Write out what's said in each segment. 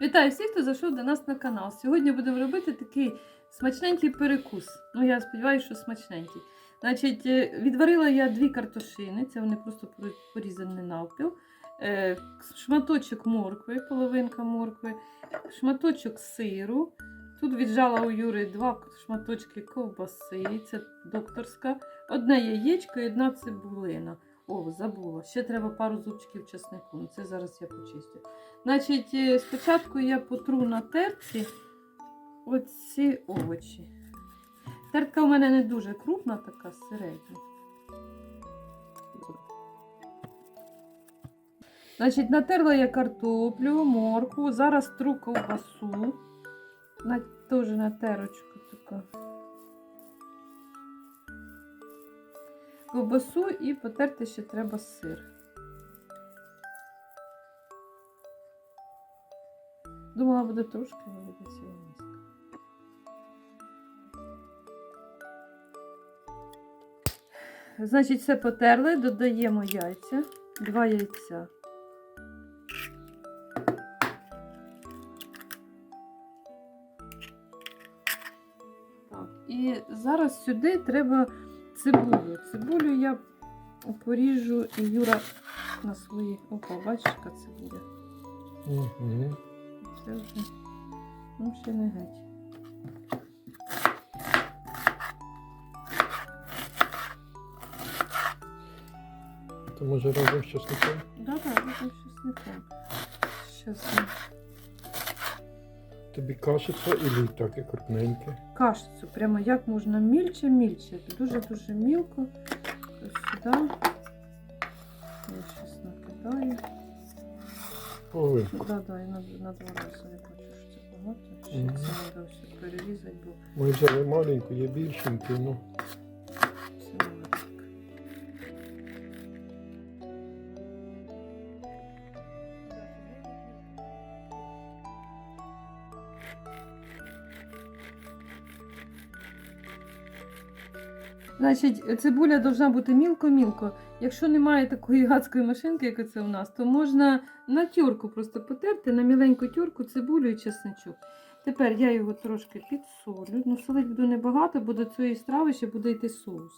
Вітаю всіх, хто зайшов до нас на канал. Сьогодні будемо робити такий смачненький перекус. Ну, я сподіваюся, що смачненький. Значить, е, відварила я дві картошини, це вони просто порі- порізані навпіл. Е, Шматочок моркви, половинка моркви, шматочок сиру. Тут віджала у Юри два шматочки ковбаси, це докторська, одне яєчко і одна цибулина. О, забула. Ще треба пару зубчиків чеснику. Ну, Це зараз я почистю. Значить, е, спочатку я потру на терці оці овочі. Тертка у мене не дуже крупна, така середня. Значить, натерла я картоплю, моркву, зараз тру ковбасу. На, теж на терочку така. Ковбасу і потерти ще треба сир. Думала, буде трошки, але буде ціла. Значить, все потерли, додаємо яйця, два яйця. Так, і зараз сюди треба цибулю. Цибулю я поріжу і Юра на свої. Опа, бачиш, яка цибуля. Угу. Це вже ну, ще не геть. То може разом з часником? Да, да, разом з чесником. Щас Тобі кашиця і так і крупненьке. кашицю, прямо як можна мільче, мільче. Дуже-дуже мілко. Ось сюди. Я щось накидаю. Половинку. Так, так, і на, на два рази не хочу, що це багато. Ще Мгм. це треба все перерізати, бо Ми взяли маленьку, є більшеньку, ну. Значить, цибуля должна бути мілко-мілко. Якщо немає такої гадської машинки, як це у нас, то можна на тюрку просто потерти, на міленьку тюрку цибулю і чесничок. Тепер я його трошки підсолю. Ну, солить буду небагато, бо до цієї страви ще буде йти соус.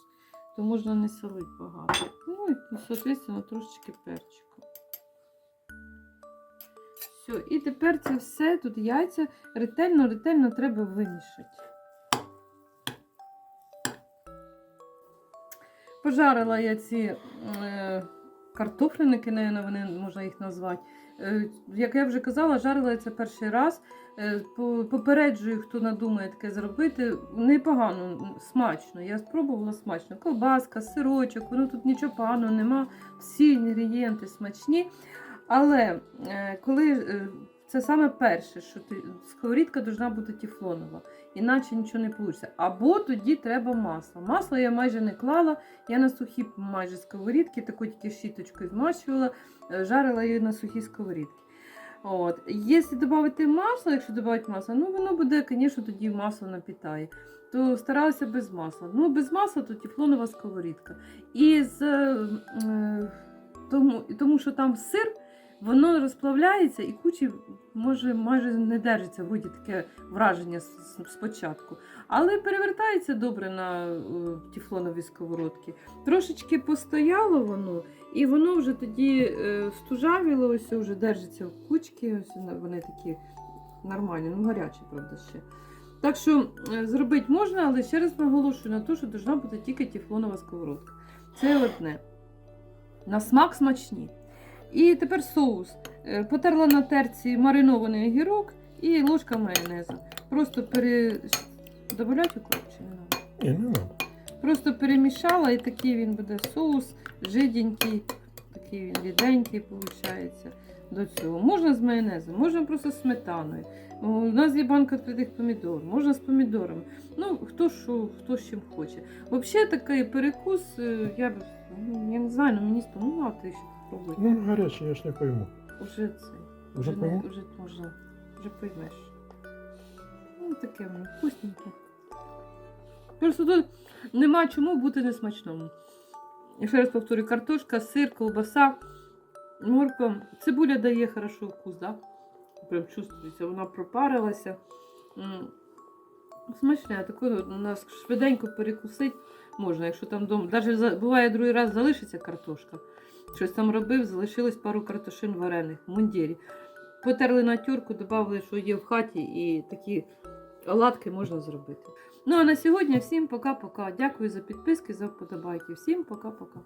То можна не солити багато. Ну і, соответственно, трошечки перчику. Все, і тепер це все, тут яйця ретельно-ретельно треба вимішати. Пожарила я ці е, картофляники, наверное, вони можна їх назвати. Е, як я вже казала, жарила я це перший раз. Е, попереджую, хто надумає таке зробити. Непогано, смачно. Я спробувала смачно. Колбаска, сирочок, воно тут нічого поганого нема. Всі інгредієнти смачні. Але е, коли е, це саме перше, що ти, сковорідка повинна бути тефлонова, іначе нічого не вийде. Або тоді треба масло. Масло я майже не клала, я на сухі майже сковорідки, таку тільки щіточкою змащувала, е, жарила її на сухій сковорідці. От. Якщо додати масло, якщо додати масло, ну воно буде, звісно, тоді масло напітає. То старалася без масла. Ну, без масла то тефлонова сковорідка. І з, тому, тому, що там сир, воно розплавляється і кучі може майже не держиться, вроді таке враження спочатку. Але перевертається добре на е, тефлонові сковородки. Трошечки постояло воно, і воно вже тоді е, стужавіло, ось вже держиться в кучки, ось вони- вони такі нормальні, ну гарячі, правда, ще. Так що е, зробити можна, але ще раз наголошую на те, що повинна бути тільки тефлонова сковородка. Це одне. На смак смачні. І тепер соус. Е, Потерла на терці маринований огірок і ложка майонезу. Просто пере... Добавляти укроп чи не? Ні, не треба. Просто перемішала і такий він буде соус, жиденький, такий він ріденький виходить до цього. Можна з майонезом, можна просто з сметаною. У нас є банка відкритих помідор, можна з помідорами. Ну, хто що, хто з чим хоче. Взагалі такий перекус, е, я б ну, я не знаю, але мені спомагати ще Ну, гаряче, я ж не пойму. Уже це. Вже не- пойму? вже можна, вже поймеш. Ну, таке воно вкусненьке. Просто тут нема чому бути несмачному. І ще раз повторю, картошка, сир, колбаса, морква. Цибуля дає хорошо вкус, да? прям чувствується, вона пропарилася. М, Смачне, таку у нас швиденько перекусить можна, якщо там вдома. Навіть буває другий раз залишиться картошка. Щось там робив, залишилось пару картошин варених в мундірі. Потерли на тюрку, додали, що є в хаті, і такі оладки можна зробити. Ну а на сьогодні всім пока-пока. Дякую за підписки, за вподобайки. Всім пока-пока.